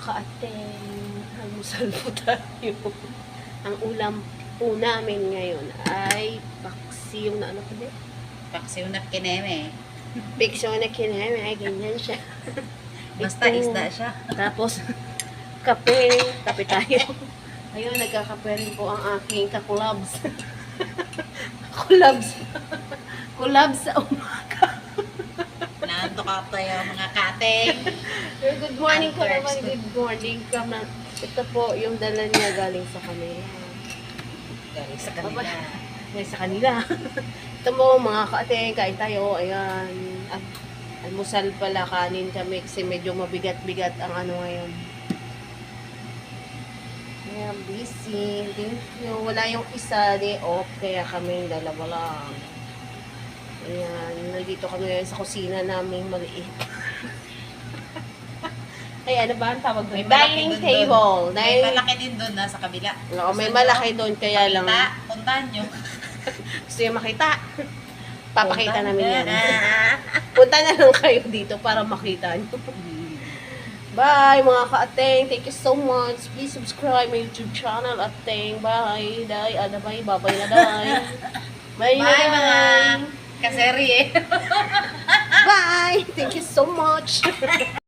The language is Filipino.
ka-ateng, halusan po tayo. Ang ulam po namin ngayon ay paksiw na ano din? Paksiw na kineme. Piksyo na kineme, ay ganyan siya. Basta Ito. isda siya. Tapos, kape, kape tayo. Ayun, nagkakape rin po ang aking kakulabs. Kulabs. Kulabs sa umaga. Nanto ka tayo mga kateng. Good morning Ang naman. Good morning ka man. Ito po yung dala niya galing sa kanila. Galing sa kanila. Galing sa kanila. Ito mo mga kaateng, kain tayo. Ayan. At almusal pala kanin kami kasi medyo mabigat-bigat ang ano ngayon. Ayan, busy. Thank you. Wala yung isa day off, kaya kami dalawa lang. Nandito kami ngayon sa kusina namin maliit. Ay, ano ba ang tawag doon? May malaki Dining dun table. doon. May Dining malaki din doon na sa kabila. Oo, may malaki doon, kaya lang Pakita, puntahan nyo. gusto niya makita. Papakita Puntahan namin yan. na. Punta na lang kayo dito para makita niyo. Bye mga ka-ateng. Thank you so much. Please subscribe my YouTube channel, Ateng. Bye. Day, ano bye, babay na day. Bye, na, Bye mga day. kaserye. Bye. Thank you so much.